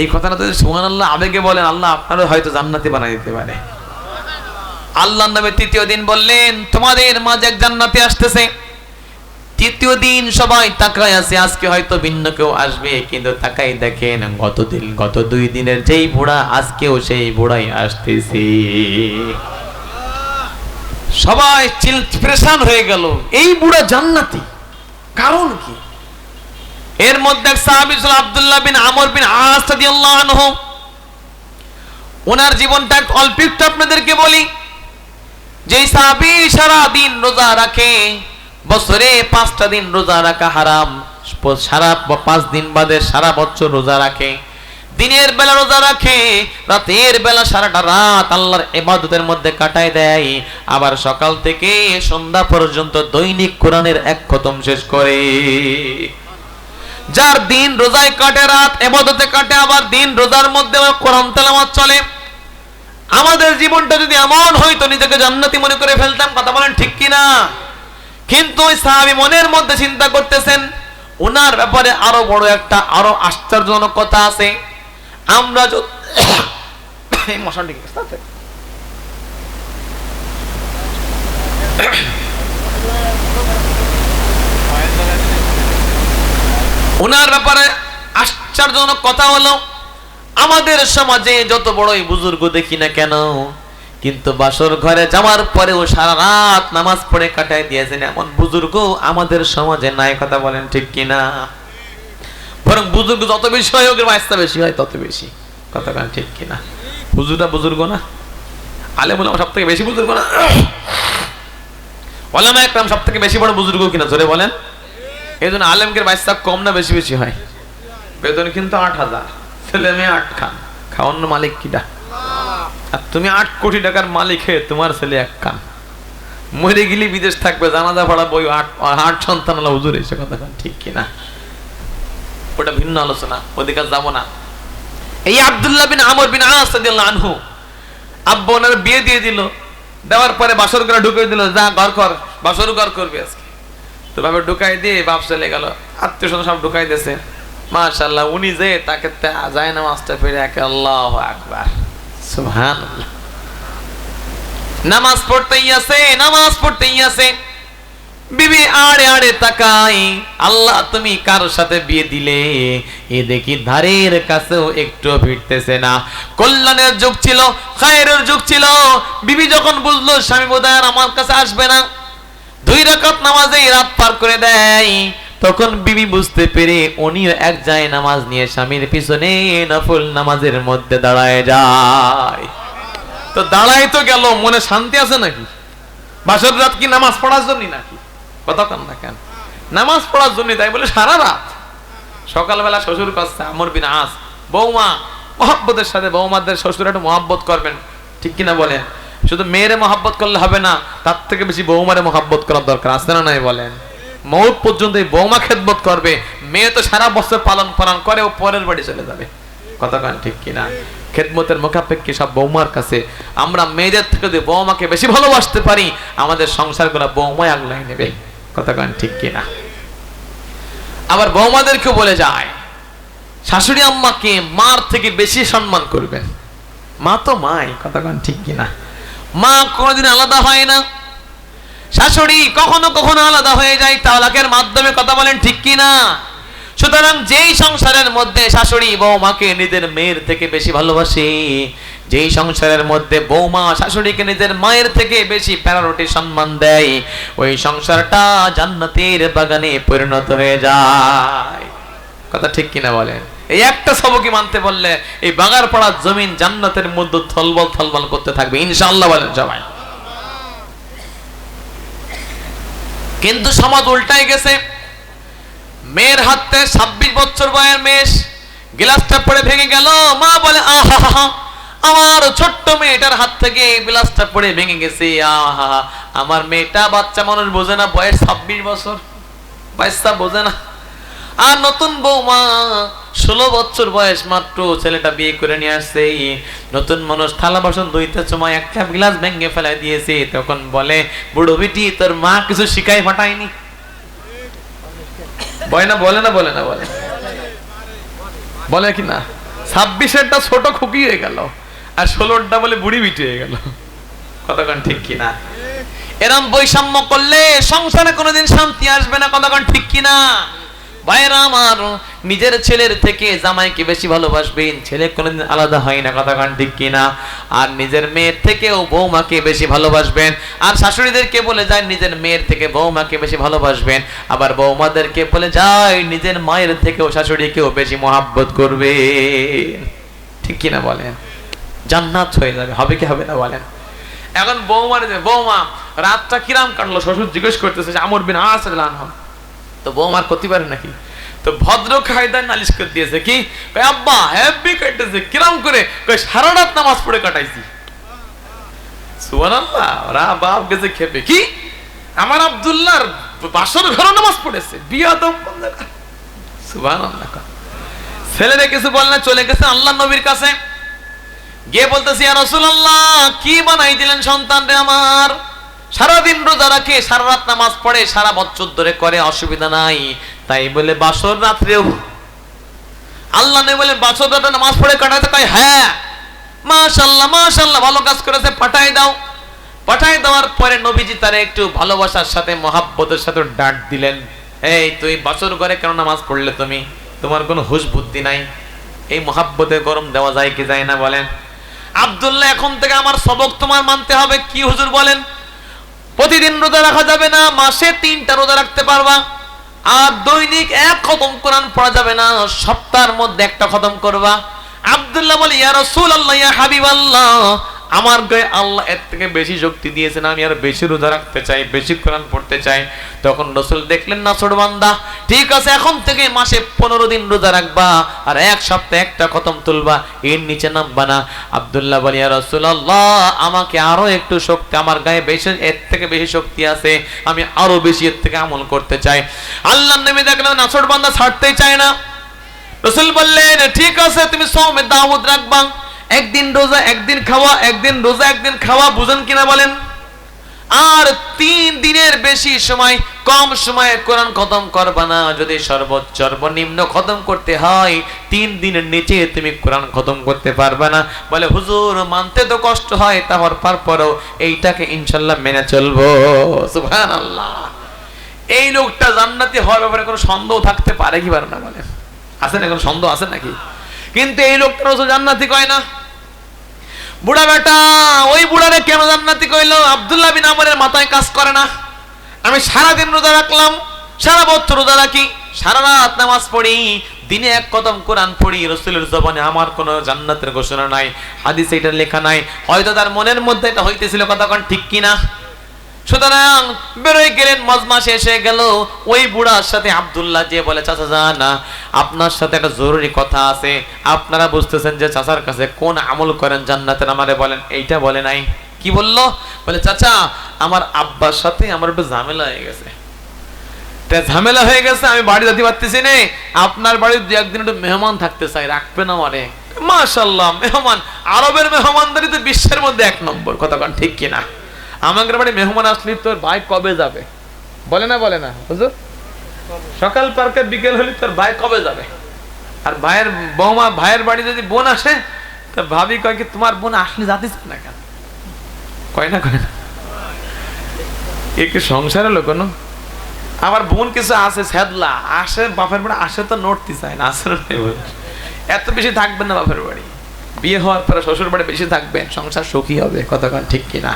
এই কথাটা যদি সুহান আল্লাহ আবেগে বলেন, আল্লাহ আপনারও হয়তো জান্নাতি বানাই দিতে পারে। আল্লাহ নবী তৃতীয় দিন বললেন, তোমাদের মাঝে এক জান্নাতি আসতেছে। তৃতীয় দিন সবাই তাকায় আছে, আজকে হয়তো ভিন্ন কেউ আসবে, কিন্তু তাকাই দেখেন গত দিন, গত দুই দিনের যেই বুড়া, আজকেও সেই বুড়াই আসতেছে। সবাই চিল প্রেশান হয়ে গেল, এই বুড়া জান্নাতি, কারণ কি? এর মধ্যে এক সাহাবী ছিল আব্দুল্লাহ বিন আমর বিন আস আনহু। ওনার জীবনটা অল্প একটু আপনাদেরকে বলি। যেই সাহাবী সারা দিন রোজা রাখে, বছরে পাঁচটা দিন রোজা রাখা হারাম। সারা পাঁচ দিন বাদে সারা বছর রোজা রাখে। দিনের বেলা রোজা রাখে, রাতের বেলা সারাটা রাত আল্লাহর এবাদতের মধ্যে কাটায় দেয়। আবার সকাল থেকে সন্ধ্যা পর্যন্ত দৈনিক কোরআনের এক খতম শেষ করে। যার দিন রোজায় কাটে রাত, এবাদতে কাটে আবার দিন, রোজার মধ্যে কোরআন তেলাওয়াত চলে। আমাদের জীবনটা যদি এমন হইতো, নিজেকে জান্নাতি মনে করে ফেলতাম, কথা বলেন ঠিক কি না কিন্তু ওই সাহাবী মনের মধ্যে চিন্তা করতেছেন, ওনার ব্যাপারে আরও বড় একটা, আরও আশ্চর্যজনক কথা আছে। আমরা মশানটি আছে? ওনার ব্যাপারে আশ্চর্যজনক কথা হলো, আমাদের সমাজে যত বড়ই বুজুর্গ দেখি না কেন, কিন্তু বাসর ঘরে যাওয়ার পরেও সারা রাত নামাজ পড়ে কাটায় দিয়েছেন এমন বুজুর্গ আমাদের সমাজে নাই, কথা বলেন ঠিক কিনা? বরং বুজুর্গ যত বেশি হয় ওকে বাস্তা বেশি হয়, তত বেশি, কথা বলেন ঠিক কিনা? বুজুর্গটা বুজুর্গ না? আলে বলে সব থেকে বেশি বুজুর্গ না? ওলামা একরাম সব থেকে বেশি বড় বুজুর্গ কিনা, জোরে বলেন। এই জন্য আলেমকের কম না বেশি বেশি হয়। বেতন কিন্তু আট হাজার। ছেলে মেয়ে আট খান। মালিক কিটা আর তুমি আট কোটি টাকার মালিক তোমার ছেলে এক কান মরে গেলি বিদেশ থাকবে, জানাজা ভাড়া বই, আট আট সন্তান হুজুর এসে কথা ঠিক কিনা? ওটা ভিন্ন আলোচনা, ওদিকে যাব না। এই আব্দুল্লাহ বিন আমর বিন আনাস আনহু, আব্বা ওনার বিয়ে দিয়ে দিল। দেওয়ার পরে বাসর ঘরে ঢুকে দিল, যা, ঘর কর, বাসর ঘর করবে আজকে। তো ভাবে ঢুকাই দিয়ে বাপ চলে গেল। আত্মীয় স্বজন সব ঢুকাই দিয়েছে। মাশাল্লাহ উনি যে তাকে যায় না মাস্টার ফিরে একে আল্লাহ আকবার। সুবহান নামাজ পড়তেই আছে নামাজ পড়তেই আছে বিবি আড়ে আড়ে তাকাই, আল্লাহ তুমি কার সাথে বিয়ে দিলে? এ দেখি ধারের কাছেও একটু ফিরতেছে না। কল্যাণের যুগ ছিল খায়ের যুগ ছিল। বিবি যখন বুঝলো, স্বামী বোধ আমার কাছে আসবে না। দুই রাকাত নামাজেই রাত পার করে দেয়। তখন বিবি বুঝতে পেরে উনিও এক যায় নামাজ নিয়ে স্বামীর পিছনে নফল নামাজের মধ্যে দাঁড়ায় যায়। তো দাঁড়াই তো গেল, মনে শান্তি আছে নাকি? বাসর রাত কি নামাজ পড়ার জন্য নাকি? কথা না কেন? নামাজ পড়ার জন্য তাই বলে সারা রাত। সকালবেলা শ্বশুর কাছে আমর বিন আস। বৌমা, মহাব্বতের সাথে বৌমাদের শ্বশুর একটু মহাব্বত করবেন, ঠিক কিনা বলেন? শুধু মেয়েরে মহাব্বত করলে হবে না, তার থেকে বেশি বৌমারে মহাব্বত করার দরকার আছে না নাই বলেন? মৌত পর্যন্ত এই বৌমা খেদমত করবে, মেয়ে তো সারা বছর পালন পালন করে, ও পরের বাড়ি চলে যাবে। কান ঠিক কিনা? খেদমতের মুখাপেক্ষি সব বৌমার কাছে। আমরা মেয়েদের থেকে যদি বৌমাকে বেশি ভালোবাসতে পারি, আমাদের সংসারগুলো বৌমায় আগলাই নেবে। কান ঠিক কিনা? আবার বৌমাদেরকে বলে যায়, শাশুড়ি আম্মাকে মার থেকে বেশি সম্মান করবেন। মা তো মাই কান ঠিক কিনা? মা কোনোদিন আলাদা হয় না। শাশুড়ি কখনো কখনো আলাদা হয়ে যায়, তালাকের মাধ্যমে কথা বলেন, ঠিক কি না? সুতরাং যেই সংসারের মধ্যে শাশুড়ি বৌমাকে নিজের মেয়ের থেকে বেশি ভালোবাসে, যেই সংসারের মধ্যে বৌমা শাশুড়িকে নিজের মায়ের থেকে বেশি প্যারারোটি সম্মান দেয়, ওই সংসারটা জান্নাতের বাগানে পরিণত হয়ে যায়। কথা ঠিক কিনা বলেন? এই একটা সবকি মানতে বললে এই বাগার পড়ার জমিন জান্নাতের মধ্যে থলবল থলবল করতে থাকবে। ইনশাআল্লাহ বলেন সবাই। কিন্তু সমাজ উল্টাই গেছে। মেয়ের হাতে ছাব্বিশ বছর বয়ের মেষ গিলাসটা পড়ে ভেঙে গেল। মা বলে আহা আমার ছোট্ট মেয়েটার হাত থেকে এই গ্লাসটা পড়ে ভেঙে গেছে। আহা আমার মেয়েটা বাচ্চা মানুষ বোঝে না, বয়স ছাব্বিশ বছর। বাচ্চা বোঝে না। আর নতুন বৌমা ষোলো বছর বয়স মাত্র ছেলেটা বিয়ে করে নিয়ে আসছে। নতুন মানুষ থালা বাসন ধুইতে সময় একটা গ্লাস ভেঙে ফেলাই দিয়েছে। তখন বলে, বুড়ো বিটি, তোর মা কিছু শিখাই ফাটায়নি? বলে না বলে না বলে না, বলে বলে কি না? ছাব্বিশেরটা ছোট খুকি হয়ে গেল আর ষোলোরটা বলে বুড়ি বিটি হয়ে গেল। কতক্ষণ ঠিক কিনা এরম বৈষম্য করলে সংসারে কোনোদিন শান্তি আসবে না কতক্ষণ ঠিক কিনা ভাইরা আমার, নিজের ছেলের থেকে জামাইকে বেশি ভালোবাসবেন। ছেলে কোনোদিন আলাদা হয় না, কথা কান ঠিক কিনা? আর নিজের মেয়ের থেকেও বৌমাকে বেশি ভালোবাসবেন। আর শাশুড়িদেরকে বলে যায়, নিজের মেয়ের থেকে বৌমাকে বেশি ভালোবাসবেন। আবার বৌমাদেরকে বলে যায়, নিজের মায়ের থেকেও শাশুড়িকেও বেশি মহাব্বত করবেন। ঠিক কিনা বলেন? জান্নাত হয়ে যাবে, হবে কি হবে না বলেন? এখন বৌমার বৌমা, রাতটা কিরাম কাটলো, শ্বশুর জিজ্ঞেস করতেছে আমর বিন আসলান তো বৌমার করতে পারে নাকি? তো ভদ্র কায়দায় নালিশ করে দিয়েছে কি? আব্বা হ্যাপি কাটতেছে কিরাম করে। সারা রাত নামাজ পড়ে কাটাইছি। খেপে। কি? আমার আব্দুল্লাহর বাসর নামাজ পড়েছে। বিয়া দম সুবহানাল্লাহ ছেলেরা কিছু বল না, চলে গেছে আল্লাহ নবীর কাছে। গিয়ে বলতেছি আর রসুল্লাহ কি বানাই দিলেন সন্তান রে আমার? সারাদিন রোজা রাখে, সারা রাত নামাজ পড়ে, সারা বছর ধরে করে, অসুবিধা নাই। তাই বলে, বাসর রাত্রেও। আল্লাহ নেই বলে বাসর রাতে নামাজ পড়ে কাটাতে কয় হ্যাঁ মাশাল্লাহ মাশাল্লাহ ভালো কাজ করেছে পাঠাই দাও। পাঠাই দেওয়ার পরে নবীজি তারে একটু ভালোবাসার সাথে, মহাব্বতের সাথে ডাক দিলেন, এই, তুই বাসর ঘরে কেন নামাজ পড়লে তুমি? তোমার কোনো হুশ বুদ্ধি নাই? এই মহাব্বতে গরম দেওয়া যায় কি যায় না বলেন। আবদুল্লাহ, এখন থেকে আমার সবক তোমার মানতে হবে, কি হুজুর বলেন? প্রতিদিন রোজা রাখা যাবে না, মাসে তিনটা রোজা রাখতে পারবা। আর দৈনিক এক খতম কোরআন পড়া যাবে না, সপ্তাহের মধ্যে একটা খতম করবা। আব্দুল্লাহ বলে, ইয়া রাসূলুল্লাহ, ইয়া হাবিবাল্লাহ। আমার গায়ে আল্লাহ এর থেকে বেশি শক্তি দিয়েছেন, আমি আর বেশি রোজা রাখতে চাই, বেশি কোরআন পড়তে চাই। তখন রসুল দেখলেন, না, ছোট বান্দা, ঠিক আছে, এখন থেকে মাসে পনেরো দিন রোজা রাখবা আর এক সপ্তাহে একটা খতম তুলবা, এর নিচে নামবা না। আবদুল্লাহ বলি রসুল আল্লাহ আমাকে আরও একটু শক্তি, আমার গায়ে বেশি, এর থেকে বেশি শক্তি আছে, আমি আরও বেশি এর থেকে আমল করতে চাই। আল্লাহ নবী দেখলেন, না বান্দা ছাড়তেই চায় না। রসুল বললেন, ঠিক আছে, তুমি সৌমে দাওয়াত রাখবা। একদিন রোজা, একদিন খাওয়া, একদিন রোজা, একদিন খাওয়া, বুঝেন কিনা বলেন? আর তিন দিনের বেশি সময়, কম সময়ে কোরআন খতম করবা না। যদি সর্বোচ্চ, সর্বনিম্ন খতম করতে হয়, তিন দিনের নিচে তুমি কোরআন খতম করতে পারবে না। বলে, হুজুর, মানতে তো কষ্ট হয় তাহর পরেও এইটাকে ইনশাল্লাহ মেনে চলবো। সুবহানাল্লাহ। এই লোকটা জান্নাতি হওয়ার ব্যাপারে কোনো সন্দেহ থাকতে পারে কি পারে না বলে আছে না কোনো সন্দেহ আছে নাকি? কিন্তু এই লোকটা জান্নাতি কয় না? বুড়া বেটা, ওই বুড়ারে কেন জান্নাতি কইল? আবদুল্লাহ বিন আমরের মাথায় কাজ করে না। আমি সারা দিন রোজা রাখলাম, সারা বছর রোজা রাখি, সারা রাত নামাজ পড়ি, দিনে এক কদম কোরআন পড়ি, রসুলের জবানে আমার কোনো জান্নাতের ঘোষণা নাই, হাদিস এটা লেখা নাই। হয়তো তার মনের মধ্যে এটা হইতেছিল, কথা ঠিক কিনা? সুতরাং বেরোয় গেলেন মজমা শেষ হয়ে গেল। ওই বুড়ার সাথে আব্দুল্লাহ যে বলে, চাচা যান না, আপনার সাথে একটা জরুরি কথা আছে। আপনারা বুঝতেছেন যে চাচার কাছে কোন আমল করেন জান্নাতের আমারে বলেন, এইটা বলে নাই। কি বলল? বলে, চাচা, আমার আব্বার সাথে আমার একটু ঝামেলা হয়ে গেছে। ঝামেলা হয়ে গেছে, আমি বাড়ি যেতে পারতেছি নে। আপনার বাড়ির দু একদিন একটু মেহমান থাকতে চাই, রাখবেন আমারে। মাশাল্লাহ মেহমান, আরবের মেহমানদারি তো বিশ্বের মধ্যে এক নম্বর কতক্ষণ ঠিক কিনা? আমাদের বাড়ি মেহমান আসলে তোর ভাই কবে যাবে? বলে না বলে না, হুজুর? সকাল পার্কে, বিকেল হলে তোর ভাই কবে যাবে? আর ভাইয়ের বৌমা, ভাইয়ের বাড়ি যদি বোন আসে, তা ভাবি কয় কি, তোমার বোন আসলে যাতিস না কেন? কয় না কয় না। এ কি সংসার হলো কোনো? আমার বোন কিছু আছে, স্যাদলা। আসে, বাপের বাড়ি, আসে তো নড়তে চায় না, আসলে এত বেশি থাকবেন না বাপের বাড়ি। বিয়ে হওয়ার পরে শ্বশুর বাড়ি বেশি থাকবেন, সংসার সুখী হবে কতক্ষণ ঠিক কিনা?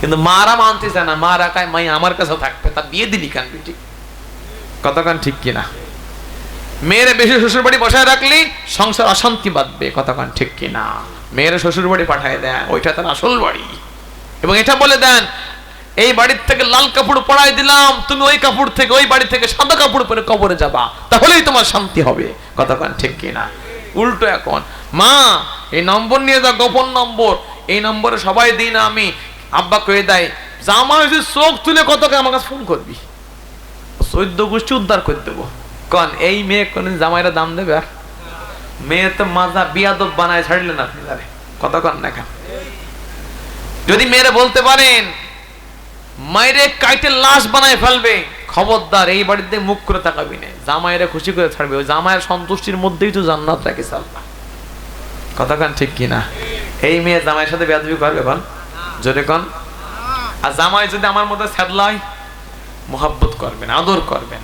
কিন্তু মারা মানতে চায় না মা রাখায় মাই আমার কাছেও থাকবে, তা বিয়ে দিলি কেন বেটি? কতক্ষণ ঠিক কিনা? মেয়েরা বেশি শ্বশুর বাড়ি বসায় রাখলি, সংসার অশান্তি বাঁধবে কতক্ষণ ঠিক কিনা? মেয়ের শ্বশুর বাড়ি পাঠায় দেন, ওইটা তার আসল বাড়ি। এবং এটা বলে দেন, এই বাড়ির থেকে লাল কাপড় পরাই দিলাম, তুমি ওই কাপড় থেকে, ওই বাড়ি থেকে সাদা কাপড় পরে কবরে যাবা, তাহলেই তোমার শান্তি হবে। কতক্ষণ ঠিক কিনা? উল্টো এখন, মা, এই নম্বর নিয়ে যা, গোপন নম্বর, এই নম্বরে সবাই দিই না আমি আব্বা কয়ে দেয় জামা হয়েছে, চোখ তুলে কতকে আমার কাছে ফোন করবি? চৈদ্দ গোষ্ঠী উদ্ধার করে দেবো। কন, এই মেয়ে কোন জামাইরা দাম দেবে আর? মেয়ে তো মাজা বিয়াদব বানায়, ছাড়লেন আপনি তারে। কতক্ষণ দেখা যদি মেয়েরা বলতে পারেন মায়েরে কাইটে লাশ বানায় ফেলবে। খবরদার, এই বাড়িতে মুখ করে তাকাবি না। জামাইরে খুশি করে ছাড়বে। ওই জামাইয়ের সন্তুষ্টির মধ্যেই তো জান্নাত রাখে আল্লাহ কথা কান ঠিক কিনা? এই মেয়ে জামাইয়ের সাথে বেয়াদবি করবে, কন? জোরে কন? আর জামাই যদি আমার মতো স্যাদলাই মোহাব্বত করবেন, আদর করবেন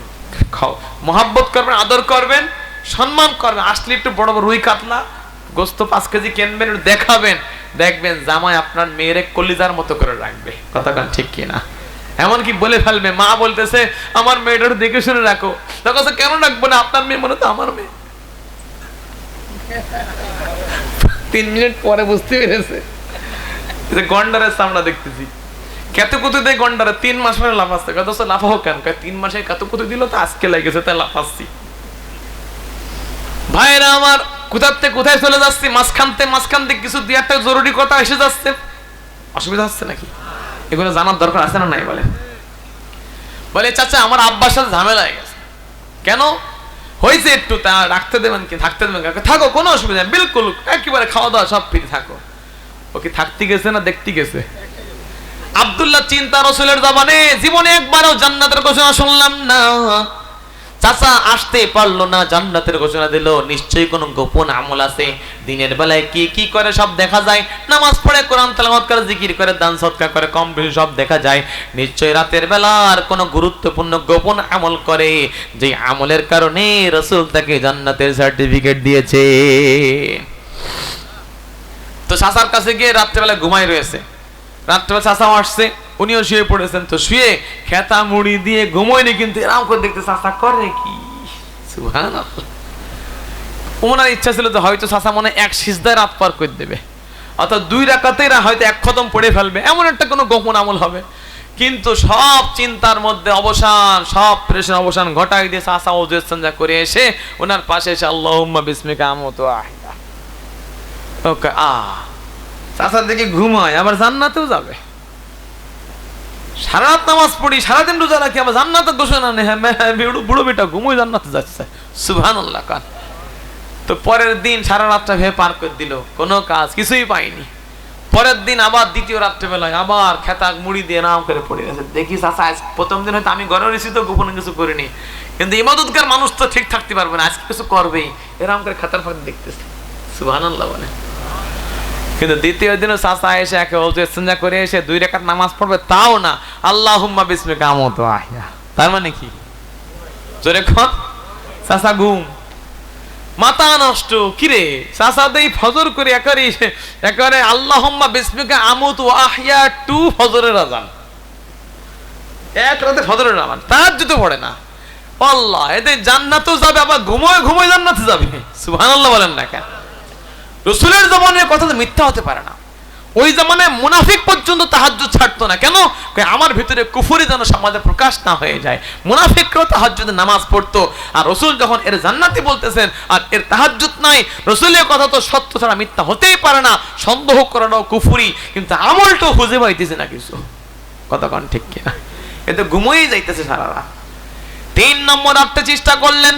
মোহাব্বত করবেন, আদর করবেন, সম্মান করবেন, আসলে একটু বড় বড় রুই কাতলা, গোস্ত পাঁচ কেজি কিনবেন দেখাবেন, দেখবেন জামাই আপনার মেয়েরে কলিজার মতো করে রাখবে। কথা কান ঠিক কিনা এমনকি বলে ফেলবে, মা বলতেছে, আমার মেয়েটার দেখে শুনে রাখো। তখন কেন রাখব না? আপনার মেয়ে মনে তো আমার মেয়ে। তিন মিনিট পরে বুঝতে পেরেছে। যে গন্ডারের সামনা দেখতেছি। কত কুতু দেয় গন্ডারে তিন মাস পরে লাফাচ্ছে কত লাফাও কেন? তিন মাসে কত কুতু দিল তো আজকে লেগেছে, তাই লাফাচ্ছি ভাইরা আমার, কোথাতে কোথায় চলে যাচ্ছি? মাঝখানতে মাঝখানতে কিছু দিয়ে একটা জরুরি কথা এসে যাচ্ছে। অসুবিধা হচ্ছে নাকি? এগুলো জানার দরকার আছে না নাই? বলে। বলে, চাচা, আমার আব্বার সাথে ঝামেলা হয়ে গেছে। কেন? হয়েছে একটু, তা রাখতে দেবেন কি? থাকতে দেবেন থাকো, কোনো অসুবিধা বিলকুল, একেবারে খাওয়া দাওয়া সব ফ্রি, থাকো। ও কি থাকতে গেছে না দেখতে গেছে? আবদুল্লাহ চিন্তা রসুলের জবানে, জীবনে একবারও জান্নাতের ঘোষণা শুনলাম না। চাচা আসতে পারল না, জান্নাতের ঘোষণা দিল। নিশ্চয়ই কোনো গোপন আমল আছে? দিনের বেলায় কি কি করে সব দেখা যায়? নামাজ পড়ে, কোরআন তেলাওয়াত করে, জিকির করে, দান সৎকার করে, কম বেশি সব দেখা যায়। নিশ্চয়ই রাতের বেলা আর কোনো গুরুত্বপূর্ণ গোপন আমল করে যে আমলের কারণে রসুল তাকে জান্নাতের সার্টিফিকেট দিয়েছে। তো চাচার কাছে গিয়ে রাত্রেবেলা ঘুমাই রয়েছে। রাত্রেবেলা চাচাও আসছে, উনিও শুয়ে পড়েছেন। তো শুয়ে খেতা মুড়ি দিয়ে ঘুমোয়নি কিন্তু এরকম করে দেখতে চাচা করে কি? ওনার ইচ্ছা ছিল যে হয়তো চাচা মনে এক সিজদায় রাত পার করে দেবে। অর্থাৎ দুই রাকাতেই হয়তো এক খতম পড়ে ফেলবে। এমন একটা কোনো গোপন আমল হবে। কিন্তু সব চিন্তার মধ্যে অবসান, সব প্রেশন অবসান ঘটাই দিয়ে চাচা ওজু সঞ্জা করে এসে ওনার পাশে এসে আল্লাহুম্মা বিসমিকা আমতু আহিয়া ওকে আ। চাচার দিকে ঘুমায় আবার জান্নাতেও যাবে। সারা নামাজ পড়ি সারাদিন রোজা রাখি আবার জান্নাতে ঘোষণা নেই। হ্যাঁ হ্যাঁ, বুড়ো বেটা ঘুমোয় জান্নাতে যাচ্ছে। তো পরের দিন সারা রাতটা ভেবে পার করে দিল। কোনো কাজ কিছুই পাইনি। পরের দিন আবার দ্বিতীয় রাত্রেবেলায় আবার খেতা মুড়ি দিয়ে নাম করে পড়ে গেছে। দেখি চাচা আজ প্রথম দিন হয়তো আমি ঘরে রেসি তো গোপনে কিছু করিনি। কিন্তু ইমাদতকার মানুষ তো ঠিক থাকতে পারবে না আজকে কিছু করবেই। এরকম করে খাতার ফাঁক দেখতেছে। সুবহানাল্লাহ বলে। কিন্তু দ্বিতীয় দিনও চাচা এসে একে ওজু ইস্তেঞ্জা করে এসে দুই রেখাত নামাজ পড়বে, তাও না। আল্লাহ হুম্মা বিসমি কামত আহিয়া তার মানে কি? জোরে খন চাচা ঘুম। মাথা নষ্ট, কিরে? চাচা দেই ফজর করে একারে একারে আল্লাহ হুম্মা বিসমিকা আমুত আহিয়া টু ফজরের আজান। এক রাতে ফজরের আজান তার যদি পড়ে না। আল্লাহ এদের জান্নাতও যাবে, আবার ঘুমোয় ঘুমোয় জান্নাতে যাবে। সুবহানাল্লাহ বলেন না কেন? রসুলের জমানের কথা তো মিথ্যা হতে পারে না। ওই জামানায় মুনাফিক পর্যন্ত তাহাজ্জুদ ছাড়তো না। কেন? আমার ভিতরে কুফরি যেন সমাজে প্রকাশ না হয়ে যায়। মুনাফিকরাও তাহাজ্জুদে নামাজ পড়তো। আর রসুল যখন এর জান্নাতি বলতেছেন, আর এর তাহাজ্জুদ নাই, রসুলের কথা তো সত্য ছাড়া মিথ্যা হতেই পারে না। সন্দেহ করানো কুফুরি। কিন্তু আমলটাও খুঁজে পাইতেছে না কিছু। কন ঠিক কিনা? এতে ঘুমোই যাইতেছে সারা রাত। তিন নম্বর রাখতে চেষ্টা করলেন।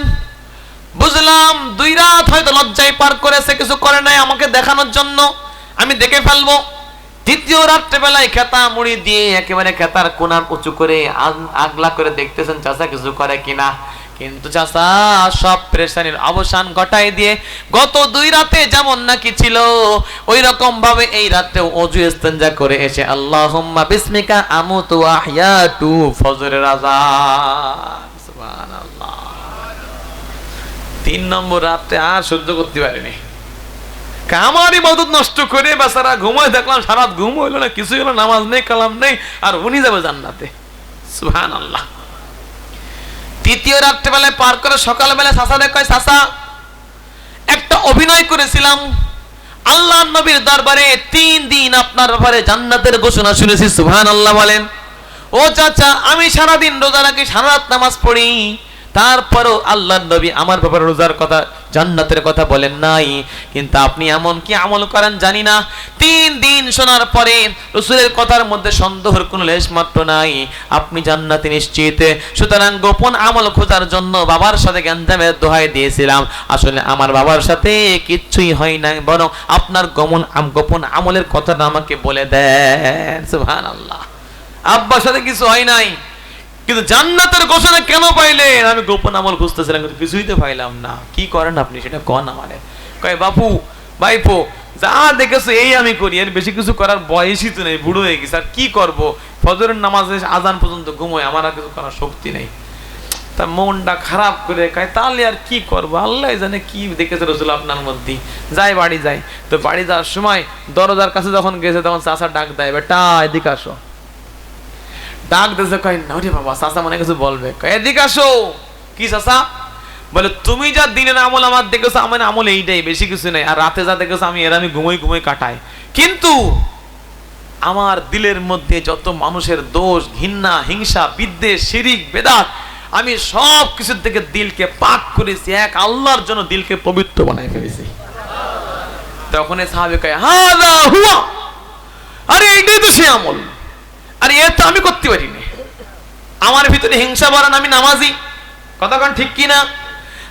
বুঝলাম, দুই রাত হয়তো লজ্জায় পার করেছে, কিছু করে নাই আমাকে দেখানোর জন্য। আমি দেখে ফেলব। তৃতীয় রাত্রেবেলায় খেতা মুড়ি দিয়ে একেবারে খেতার কোনার উঁচু করে আগলা করে দেখতেছেন চাষা কিছু করে কিনা। কিন্তু চাষা সব প্রেশানির অবসান ঘটাই দিয়ে গত দুই রাতে যেমন নাকি ছিল ওই রকম ভাবে এই রাতে অজু ইস্তেঞ্জা করে এসে আল্লাহুম্মা বিসমিকা আমুতু আহইয়াতু ফজরের আযান। সুবহানাল্লাহ। তিন নম্বর রাতে আর সহ্য করতে পারিনি। আমার ইবাদত নষ্ট করে বেচারা ঘুমায়, দেখলাম সারা ঘুম হইল না কিছু হলো নামাজ নেই, কালাম নেই, আর উনি যাবে জান্নাতে। সুহান আল্লাহ তৃতীয় পার করে চাষা দেখায় চাষা একটা অভিনয় করেছিলাম। আল্লাহ নবীর দরবারে তিন দিন আপনার ব্যাপারে জান্নাতের ঘোষণা শুনেছি সুহান আল্লাহ বলেন। ও চাচা, আমি সারাদিন রোজা রাখি সারা রাত নামাজ পড়ি। তারপরও আল্লাহ নবী আমার ব্যাপারে রোজার কথা, জান্নাতের কথা বলেন নাই। কিন্তু আপনি এমন কি আমল করেন জানি না। তিন দিন শোনার পরে রসুলের কথার মধ্যে সন্দেহের কোনো লেশ মাত্র নাই। আপনি জান্নাতে নিশ্চিত। সুতরাং গোপন আমল খোঁজার জন্য বাবার সাথে গ্যাঞ্জামের দোহাই দিয়েছিলাম। আসলে আমার বাবার সাথে কিচ্ছুই হয় না বরং আপনার আম- গোপন আমলের কথাটা আমাকে বলে দেন। সুবহান আল্লাহ আব্বার সাথে কিছু হয় নাই। কিন্তু জান্নাতের ঘোষণা কেন পাইলেন? আমি গোপন আমল খুঁজতেছিলাম, কিন্তু কিছুই তো পাইলাম না। কি করেন আপনি? সেটা কন আমারে? কয়, বাপু, ভাইপো, যা দেখেছ এই আমি করি। এর বেশি কিছু করার বয়সই তো নেই, বুড়ো হয়ে গেছে। আর কি করব? ফজরের নামাজে আজান পর্যন্ত ঘুমোয়, আমার আর কিছু করার শক্তি নেই। তা মনটা খারাপ করে কয়, তাহলে আর কি করব? আল্লাহ জানে কি দেখেছে রসুল আপনার মধ্যে। যাই, বাড়ি যাই। তো বাড়ি যাওয়ার সময় দরজার কাছে যখন গেছে, তখন চাষা ডাক দেয়, বেটা, এদিকে আসো। ডাক দিয়েছে, কয়, না রে বাবা চাষা মনে কিছু বলবে। এদিকে আসো। কি চাষা বলে, তুমি যা দিনের আমল আমার দেখেছ, আমার আমল এইটাই, বেশি কিছু নেই। আর রাতে যা দেখেছ, আমি এর আমি ঘুমোই ঘুমোই কাটাই। কিন্তু আমার দিলের মধ্যে যত মানুষের দোষ, ঘৃণা, হিংসা, বিদ্বেষ, শিরিক, বেদাত, আমি সব কিছুর থেকে দিলকে পাক করেছি, এক আল্লাহর জন্য দিলকে পবিত্র বানাই ফেলেছি। তখন সাহাবে কয় হা হুয়া। আরে, এইটাই তো সে আমল। আরে এ তো আমি করতে পারি না আমার ভিতরে হিংসা বাড়ান আমি নামাজি। কতক্ষণ ঠিক কি না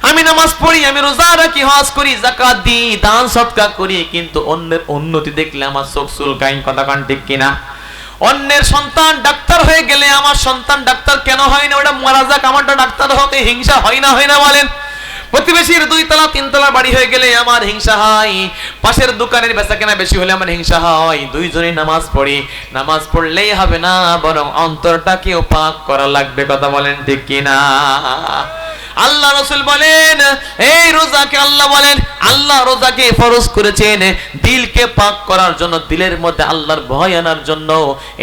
আমি নামাজ পড়ি, আমি রোজা রাখি, হজ করি জাকাত দিই, দান সৎকার করি, কিন্তু অন্যের উন্নতি দেখলে আমার চোখ চুলকাই কতক্ষণ ঠিক কিনা? অন্যের সন্তান ডাক্তার হয়ে গেলে আমার সন্তান ডাক্তার কেন হয় না? ওটা মারা যাক, আমারটা ডাক্তার হতে হিংসা হয় না হয় না বলেন। প্রতিবেশীর দুই তলা, তিন তলা বাড়ি হয়ে গেলে আমার হিংসা হয়। পাশের দোকানের বেচা কেনা বেশি হলে আমার হিংসা হয়। দুইজনে নামাজ পড়ি। নামাজ পড়লেই হবে না, বরং অন্তরটাকেও পাক করা লাগবে, কথা বলেন ঠিক কিনা? আল্লাহ রসুল বলেন, এই রোজাকে আল্লাহ বলেন, আল্লাহ রোজাকে ফরজ করেছেন। দিলকে পাক করার জন্য, দিলের মধ্যে আল্লাহর ভয় আনার জন্য।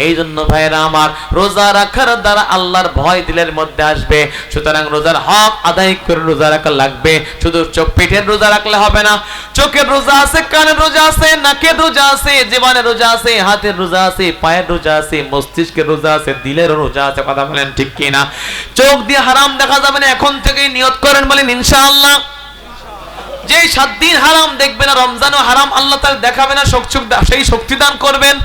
এই জন্য ভাইরা আমার, রোজা রাখার দ্বারা আল্লাহর ভয় দিলের মধ্যে আসবে। সুতরাং রোজার হক আদায় করে রোজা রাখা লাগবে। শুধু চোখ পেটের রোজা রাখলে হবে না, চোখের রোজা আছে, কানের রোজা আছে, নাকের রোজা আছে, জীবনের রোজা আছে, হাতের রোজা আছে, পায়ের রোজা আছে, মস্তিষ্কের রোজা আছে, দিলের রোজা আছে। কথা বলেন ঠিক কিনা? চোখ দিয়ে হারাম দেখা যাবে না, এখন থেকে নিয়ত করেন বলেন, ইনশাআল্লাহ। যে সাত দিন হারাম দেখবে না রমজানও হারাম, আল্লাহ তার দেখাবে না সেই শক্তি দান করবেন।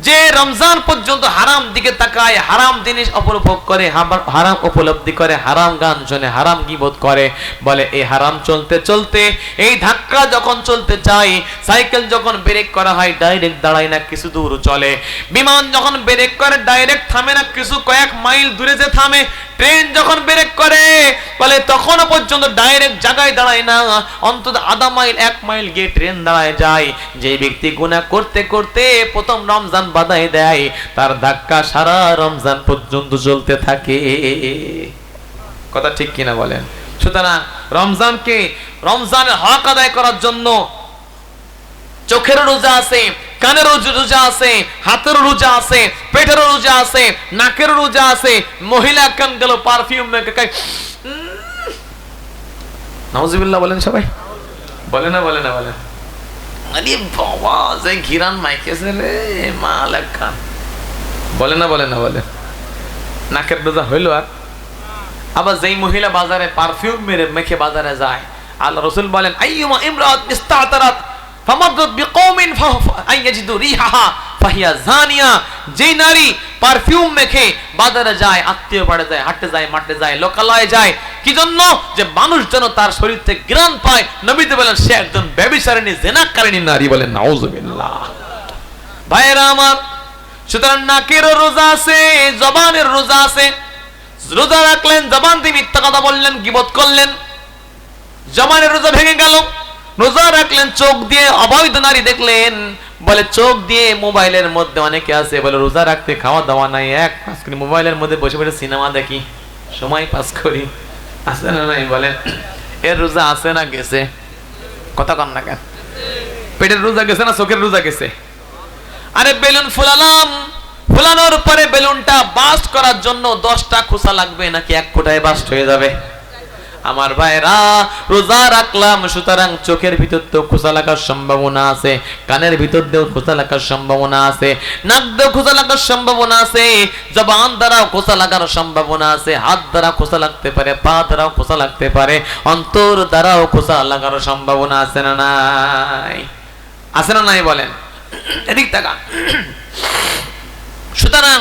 যে রমজান পর্যন্ত হারাম দিকে তাকায়, হারাম জিনিস অপরভোগ করে হারাম উপলব্ধি করে, হারাম গান শুনে, হারাম গিবোধ করে, বলে এই হারাম চলতে চলতে, এই ধাক্কা যখন চলতে চাই সাইকেল যখন ব্রেক করা হয়, ডাইরেক্ট দাঁড়ায় না, কিছু দূর চলে। বিমান যখন ব্রেক করে, ডাইরেক্ট থামে না, কিছু কয়েক মাইল দূরে যে থামে, ট্রেন যখন ব্রেক করে, বলে তখনও পর্যন্ত ডাইরেক্ট জায়গায় দাঁড়ায় না, অন্তত আধা মাইল, এক মাইল গিয়ে ট্রেন দাঁড়ায় যায়। যে ব্যক্তি গুনাহ করতে করতে প্রথম রমজান বাধাই দেয়, তার ধাক্কা সারা রমজান পর্যন্ত চলতে থাকে। কথা ঠিক কিনা বলেন? সুতরাং রমজানকে রমজানের হক আদায় করার জন্য চোখের রোজা আছে কানের রোজা আছে হাতের রোজা আছে পেটের রোজা আছে নাকের রোজা আছে, মহিলা কান গেল পারফিউম নাউজুবিল্লাহ বলেন সবাই? বলে না বলে না, বলে আরে বাবা, যে ঘিরান মাইকেছে রে, মালাক খান। বলে না বলে না, বলে। নাকের বেজা হইল আর। আবার যেই মহিলা বাজারে পারফিউম মেরে, মেখে বাজারে যায়, আল্লাহ রসুল বলেন, আইয়ুমা ইমরাত ইস্তাতারাত যেই নারী পারফিউম মেখে বাজারে যায়, আত্মীয় বাড়ে যায় যায়, মাঠে যায়, লোকালয়ে যায়, কি জন্য? যে মানুষ যেন তার শরীর থেকে গ্রান পায়। নবীতে বলেন, সে একজন ব্যবিচারিণী জেনাকারিণী নারী নাউজুবিল্লাহ। ভাইরা আমার, সুতরাং নাকেরও রোজা আছে, জবানের রোজা আছে। রোজা রাখলেন, জবান দিয়ে মিথ্যা কথা বললেন, গিবত করলেন। জবানের রোজা ভেঙে গেল। রোজা রাখলেন, চোখ দিয়ে অবৈধ নারী দেখলেন। বলে, চোখ দিয়ে মোবাইলের মধ্যে অনেকে আছে, বলে, রোজা রাখতে খাওয়া দাওয়া নাই, এক পাস করি, মোবাইলের মধ্যে বসে বসে সিনেমা দেখি, সময় পাস করি, আছে না নাই? বলে, এর রোজা আছে না গেছে? কথা কন না কেন? পেটের রোজা গেছে না চোখের রোজা গেছে? আরে, বেলুন ফুলালাম। ফুলানোর পরে বেলুনটা বাস্ট করার জন্য দশটা খোসা লাগবে, নাকি এক ফোঁটায় বাস্ট হয়ে যাবে? আমার ভাইরা, রোজা রাখলাম, সুতরাং চোখের ভিতর তো খোসা লাগার সম্ভাবনা আছে, কানের ভিতর দিয়েও খোসা লাগার সম্ভাবনা আছে, নাক দিয়েও খোসা লাগার সম্ভাবনা আছে, জবান দ্বারাও খোসা লাগার সম্ভাবনা আছে, হাত দ্বারা খোসা লাগতে পারে, পা দ্বারাও খোসা লাগতে পারে, অন্তর দ্বারাও খোসা লাগার সম্ভাবনা আছে না নাই? আছে না নাই বলেন? এদিক টাকা সুতরাং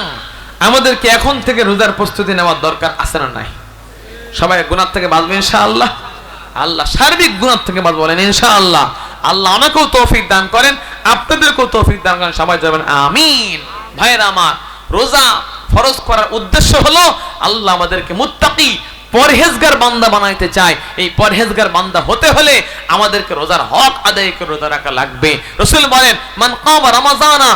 আমাদেরকে এখন থেকে রোজার প্রস্তুতি নেওয়ার দরকার আছে না নাই? সবাই গুণার থেকে বাঁচবে ইনশাআল্লাহ। আল্লাহ আল্লাহ সার্বিক গুণার থেকে বাঁচবো বলেন ইনশাআল্লাহ। আল্লাহ আমাকেও তৌফিক দান করেন, আপনাদেরকেও তৌফিক দান করেন, সবাই যাবেন আমিন। ভাইয়ের আমার, রোজা ফরজ করার উদ্দেশ্য হলো আল্লাহ আমাদেরকে মুত্তাকি, পরহেজগার বান্দা বানাইতে চায়। এই পরহেজগার বান্দা হতে হলে আমাদেরকে রোজার হক আদায় করে রোজা রাখা লাগবে। রসুল বলেন, মান কামা রমাজানা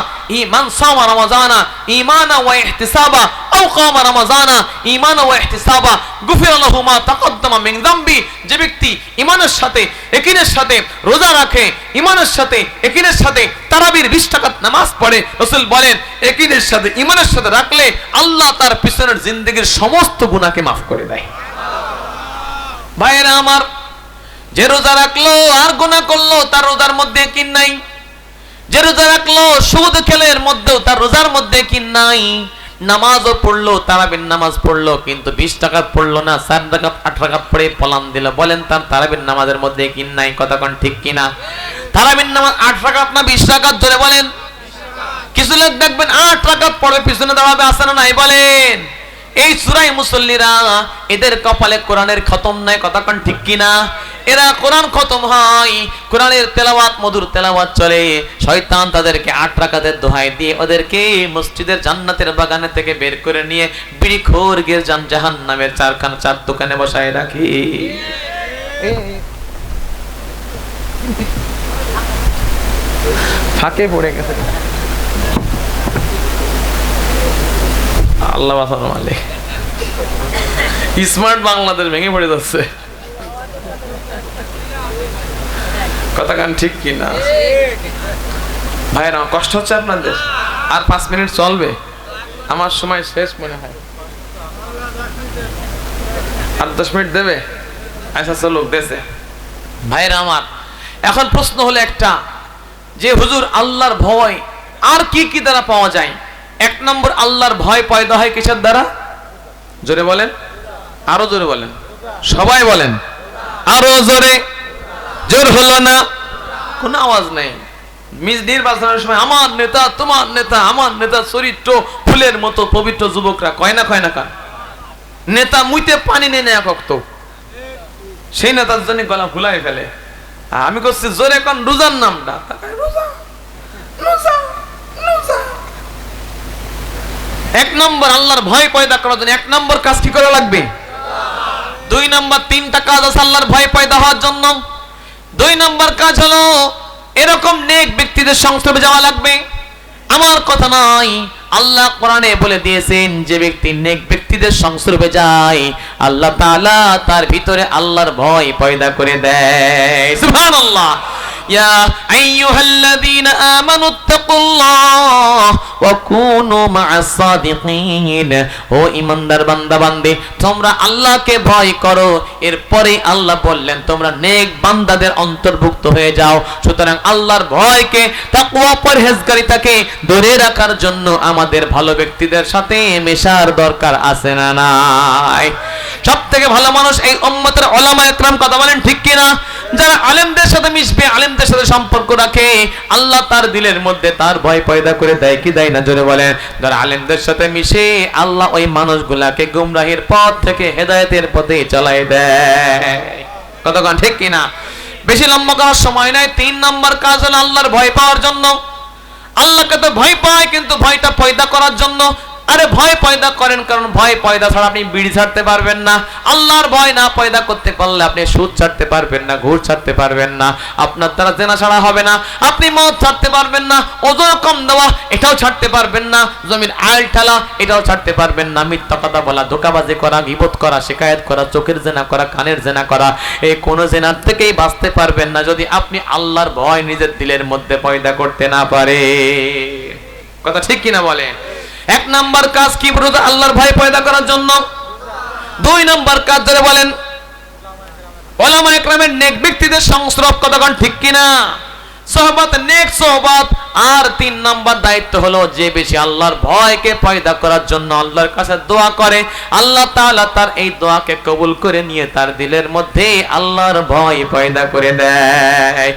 মান সামা রমাজানা ইমানা ওয়া ইহতিসাবা, আও কামা রমাজানা ইমানা ওয়া ইহতিসাবা। গুফির লাহু মা তাকদ্দামা মিন যামবি। যে ব্যক্তি ইমানের সাথে, একিনের সাথে রোজা রাখে ইমানের সাথে, একিনের সাথে তারাবির 20 টাকা নামাজ পড়ে, রসুল বলেন, একিনের সাথে ইমানের সাথে রাখলে আল্লাহ তার পিছনের জিন্দগির সমস্ত গুনাহকে মাফ করে দেয়। ভাইয়েরা আমার, যে রোজা রাখল আর গুনাহ করল, তার রোজার মধ্যে কিন নাই। রোজা রাখল, সুদ খেলের মধ্যেও তার রোজার মধ্যে কিন নাই? নামাজও পড়ল, তারাবির নামাজ পড়ল, কিন্তু বিশ টাকা পড়ল না চার টাকা আট টাকা পড়ে পলান দিল। বলেন তার তারাবির নামাজের মধ্যে কি নাই, কতক্ষণ ঠিক কিনা? তারাবির নামাজ আট টাকা না বিশ টাকা ধরে বলেন। কিছু লোক দেখবেন আট টাকা পড়ে, পিছনে দাঁড়াবে আসে না নাই? বলেন। এই সুরাই মুসল্লিরা এদের কপালে কোরআনের খতম নাই কতক্ষণ ঠিক কিনা? এরা কোরআন খতম হয়, কোরআনের তেলাওয়াত, মধুর তেলাওয়াত চলে। শয়তান তাদেরকে আট রাকাতের দোহাই দিয়ে ওদেরকে মসজিদের জান্নাতের বাগানে থেকে বের করে নিয়ে বিড়ি খোর গিয়ে জান জাহান নামের চারখানা চার দোকানে বসায় রাখি। ফাঁকে পড়ে গেছে। আল্লাহ বাসানো মালিক। স্মার্ট বাংলাদেশ ভেঙে পড়ে যাচ্ছে। কথা গান ঠিক কি না? ভাইরা, কষ্ট হচ্ছে আপনাদের? আর পাঁচ মিনিট চলবে? আমার সময় শেষ মনে হয়। আর দশ মিনিট দেবে? আচ্ছা চলুক দেশে ভাইরা আমার, এখন প্রশ্ন হলো একটা, যে হুজুর আল্লাহর ভয় আর কি কি দ্বারা পাওয়া যায়? এক নম্বর আল্লাহর ভয় পয়দা হয় কিসের দ্বারা? জোরে বলেন। আরও জোরে বলেন। সবাই বলেন। আরও জোরে। জোর হলো না। কোনো আওয়াজ নেই। মিস নির্বাচনের সময়, আমার নেতা, তোমার নেতা, আমার নেতা, চরিত্র, ফুলের মতো পবিত্র যুবকরা। কয় না কয় না কা নেতা মুইতে পানি নেই না একক তো। সেই নেতার জন্য গলা ভুলাই ফেলে। আমি করছি জোরে এখন রোজার নামটা। রোজা রোজা। এক নম্বর আল্লাহর ভয় পয়দা করার জন্য। এক নম্বর কাজ কি করা লাগবে? দুই নম্বর তিনটা কাজ আছে আল্লাহর ভয় পয়দা হওয়ার জন্য। দুই নম্বর কাজ হলো, এরকম নেক ব্যক্তিদের সংস্রবে যাওয়া লাগবে। আমার কথা নয়, আল্লাহ কোরআনে বলে দিয়েছেন, যে ব্যক্তি নেক ব্যক্তিদের সংস্রবে যায়, আল্লাহ তাআলা তার ভিতরে আল্লাহর ভয় পয়দা করে দেয়। সুবহানাল্লাহ। অন্তর্ভুক্ত হয়ে যাও। সুতরাং আল্লাহর ভয়কে, তাকওয়া পরহেজগারিতাকে ধরে রাখার জন্য আমাদের ভালো ব্যক্তিদের সাথে মেশার দরকার আছে না নাই? সব থেকে ভালো মানুষ এই উম্মতের ওলামা কথা বলেন ঠিক যারা আলেমদের সাথে মিশবে, আলেমদের সাথে সম্পর্ক রাখে, আল্লাহ তার দিলের মধ্যে তার ভয় পয়দা করে দেয়, কি দেয় না? জোরে বলেন। যারা আলেমদের সাথে মিশে, আল্লাহ ওই মানুষগুলাকে গুমরাহির পথ থেকে হেদায়েতের পথে চালাই দেয়। কতক্ষণ, ঠিক কিনা বেশি লম্বা করার সময় নাই, তিন নম্বর কাজ হলো আল্লাহর ভয় পাওয়ার জন্য। আল্লাহকে তো ভয় পায়, কিন্তু ভয়টা পয়দা করার জন্য। আরে ভয় পয়দা করেন, কারণ ভয় পয়দা ছাড়া আপনি বিড়ি ছাড়তে পারবেন না। আল্লাহর ভয় না পয়দা করতে পারলে আপনি সুদ ছাড়তে পারবেন না ঘুর ছাড়তে পারবেন না। আপনার দ্বারা জেনা ছাড়া হবে না, আপনি মদ ছাড়তে পারবেন না, ওজন কম দেওয়া, এটাও ছাড়তে পারবেন না। জমির আল ঠালা, এটাও ছাড়তে পারবেন না। মিথ্যা কথা বলা, ধোকাবাজি করা বিপদ করা, শিকায়ত করা, চোখের জেনা করা, কানের জেনা করা, এই কোনো জেনার থেকেই বাঁচতে পারবেন না। যদি আপনি আল্লাহর ভয় নিজের দিলের মধ্যে পয়দা করতে না পারে। কথা ঠিক কিনা বলেন? এক নাম্বার কাজ কি বলতো আল্লাহর ভয় পয়দা করার জন্য। দুই নাম্বার কাজ ধরে বলেন, ওলামা নেক ব্যক্তিদের সংস্রব ঠিক কিনা? নেক আর তিন নাম্বার দায়িত্ব হলো যে বেশি আল্লাহর ভয়কে পয়দা করার জন্য আল্লাহর কাছে দোয়া করে। আল্লাহ তাআলা তার এই দোয়াকে কবুল করে নিয়ে তার দিলের মধ্যে আল্লাহর ভয় পয়দা করে দেয়।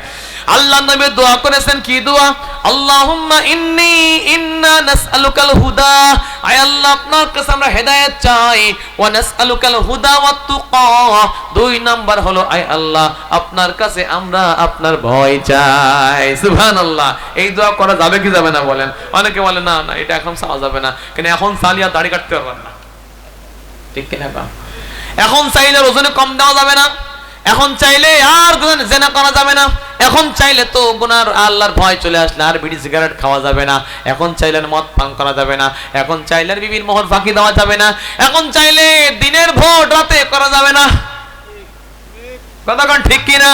আল্লাহ নবী দোয়া করেছেন, কি দোয়া? আল্লাহুম্মা ইন্নী ইন্না নাসআলুকাল হুদা। আয় আল্লাহ, আপনার কাছে আমরা হেদায়েত চাই। ওয়া নাসআলুকাল হুদা ওয়াত তুকা। দুই নাম্বার হলো, আয় আল্লাহ, আপনার কাছে আমরা আপনার ভয় চাই। সুবহানাল্লাহ। এই দোয়া করা যাবে কি যাবে না বলেন? অনেকে বলে, না না, এটা এখন চাওয়া যাবে না। কেন এখন সালিয়া দাড়ি কাটতে পারবেন না। ঠিক কিনা এখন চাইলে ওজনে কম দেওয়া যাবে না। এখন চাইলে আর জেনা করা যাবে না। এখন চাইলে তো গুনার আল্লাহর ভয় চলে আসলে আর বিড়ি সিগারেট খাওয়া যাবে না। এখন চাইলে মদ পান করা যাবে না। এখন চাইলে বিভিন্ন মোহর ফাঁকি দেওয়া যাবে না। এখন চাইলে দিনের ভোট রাতে করা যাবে না। কতক্ষণ ঠিক কিনা?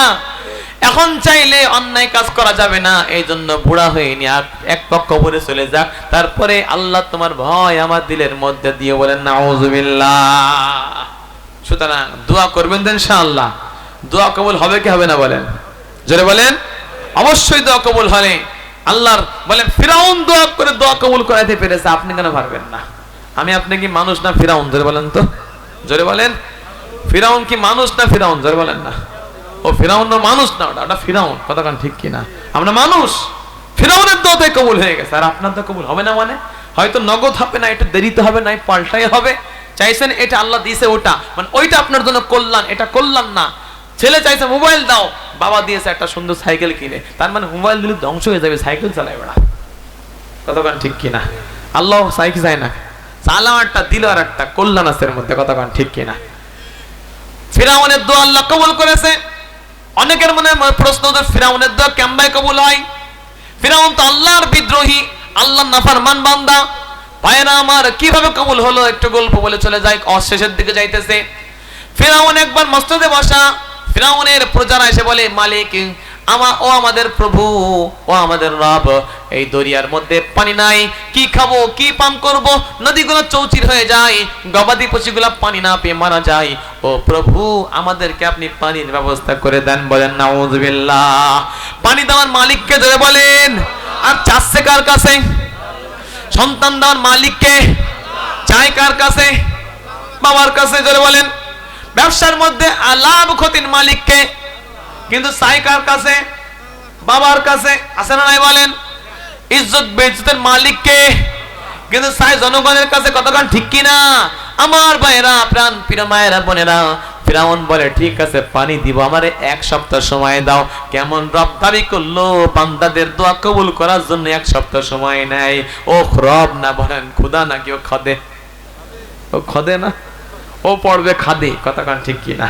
এখন চাইলে অন্যায় কাজ করা যাবে না। এই জন্য বুড়া হয়ে নি আর এক পক্ষ কবরে চলে যাক তারপরে আল্লাহ তোমার ভয় আমার দিলের মধ্যে দিয়ে বলেন না সুতরাং দোয়া করবেন ইনশাআল্লাহ। দোয়া কবুল হবে কি হবে না বলেন? জোরে বলেন? অবশ্যই দোয়া কবুল হবে আল্লাহর বলেন, ফিরাউন দোয়া করে দোয়া কবুল করাইতে পেরেছে, আপনি কেন পারবেন না? আমি আপনি কি মানুষ না ফিরাউন? জোরে বলেন তো। জোরে বলেন? ফিরাউন কি মানুষ না ফিরাউন? জোরে বলেন না। ও, ফিরাউন না মানুষ না, ওটা ওটা ফিরাউন। কতক্ষণ ঠিক কিনা? আমরা মানুষ। ফিরাউনের দোয়াতে কবুল হয়ে গেছে। আর আপনার তো কবুল হবে না মানে? হয়তো নগদ হবে না, একটু দেরিতে হবে না পাল্টাই হবে। চাইছেন এটা আল্লাহ দিয়েছে ওটা। মানে ওইটা আপনার জন্য কল্যাণ, এটা কল্যাণ না। ছেলে চাইছে মোবাইল দাও। বাবা দিয়েছে একটা সুন্দর সাইকেল কিনে। তার মানে মোবাইল দিলে ধ্বংস হয়ে যাবে সাইকেল চালায় বেড়া কতক্ষণ ঠিক কিনা? আল্লাহ সাইকেল চায় না। চালাম একটা, দিল আর একটা, কল্যাণ আছে এর মধ্যে, কতক্ষণ ঠিক কিনা? ফিরাউনের দোয়া আল্লাহ কবুল করেছে। অনেকের মনে প্রশ্ন যে ফিরাউনের দোয়া কেমবাই কবুল হয়? ফিরাউন তো আল্লাহর বিদ্রোহী আল্লাহ নাফারমান বান্দা। ভাইরা আমার, কীভাবে কবুল হলো? একটু গল্প বলে চলে যায় অশেষের দিকে যাইতেছে। ফিরাউন একবার মসজিদে বসা ফিরাউনের প্রজারা এসে বলে, মালিক, আমা, ও আমাদের প্রভু, ও আমাদের রব, এই দরিয়ার মধ্যে পানি নাই। কি খাব, কি পান করব? নদীগুলো চৌচির হয়ে যায়, গবাদি পশুগুলো পানি না পেয়ে মারা যায়। ও প্রভু, আমাদেরকে আপনি পানির ব্যবস্থা করে দেন। বলেন নাউজুবিল্লাহ পানি দেওয়ার মালিককে ধরে বলেন, আর চাচ্ছে কার কাছে? সন্তান দেওয়ার মালিককে? চায় কার কাছে? বাবার কাছে? ধরে বলেন ব্যবসার মধ্যে লাভ ক্ষতির মালিককে, কিন্তু চাই কার কাছে? বাবার কাছে। আছে না নাই বলেন? ইজ্জত, বেইজ্জতের মালিককে। কিন্তু চাই জনগণের কাছে কতক্ষণ ঠিক কিনা? আমার ভাইয়েরা, প্রাণ প্রিয় মায়েরা, বোনেরা, ফিরাউন বলে, ঠিক আছে, পানি দিব, আমারে এক সপ্তাহ সময় দাও। কেমন রব দাবি করল? বান্দাদের দোয়া কবুল করার জন্য এক সপ্তাহ সময় নেয়। ও রব না বলেন, খুদা না কেউ খদে? ও খদে না? ও পড়বে খাদে কতক্ষণ ঠিক কিনা?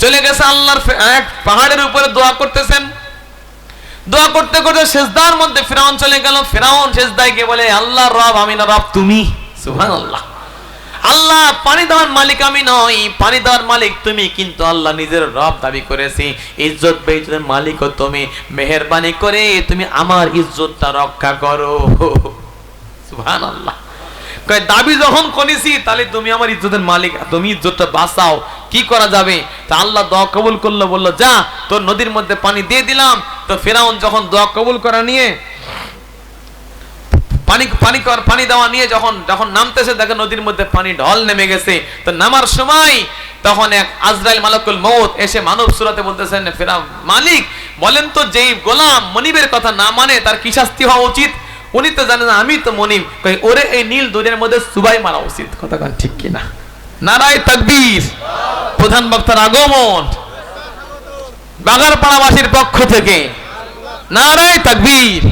চলে গেছে আল্লাহর এক পাহাড়ের উপরে দোয়া করতেছেন। দোয়া করতে করতে শেষদার মধ্যে ফেরাউন চলে গেল। ফেরাউন শেষদায় গিয়ে বলে আল্লাহ রব, আমি না রব, তুমি? সুহান আল্লাহ আল্লাহ পানি দেওয়ার মালিক আমি নই। পানি দেওয়ার মালিক তুমি, কিন্তু আল্লাহ নিজের রব দাবি করেছি। ইজ্জত বেইজ্জতের মালিকও তুমি, মেহেরবানি করে তুমি আমার ইজ্জতটা রক্ষা করো। সুবহানাল্লাহ। কয়, দাবি যখন করেছি, তাহলে তুমি আমার ইজ্জতের মালিক তুমি ইজ্জতটা বাঁচাও। কি করা যাবে? তা আল্লাহ দোয়া কবুল করল, বলল, যা, তোর নদীর মধ্যে পানি দিয়ে দিলাম। তো ফেরাউন যখন দোয়া কবুল করা নিয়ে, পানি পানি কর- পানি দেওয়া নিয়ে যখন যখন নামতেছে, দেখে নদীর মধ্যে পানি ঢল নেমে গেছে। তো নামার সময় তখন এক আজরাইল মালাকুল মৌত এসে মানব সুরাতে বলতেছেন ফেরা মালিক, বলেন তো যেই গোলাম মনিবের কথা না মানে তার কি শাস্তি হওয়া উচিত? উনি তো জানেন আমি তো মনিম ওরে এই নীল দরিয়ার মধ্যে সুবাই মারা উচিত। কথা ঠিক কিনা? নারায় তকবীর, প্রধান বক্তার আগমন। বাগারপাড়াবাসীর পক্ষ থেকে। নারায় তাকবীর।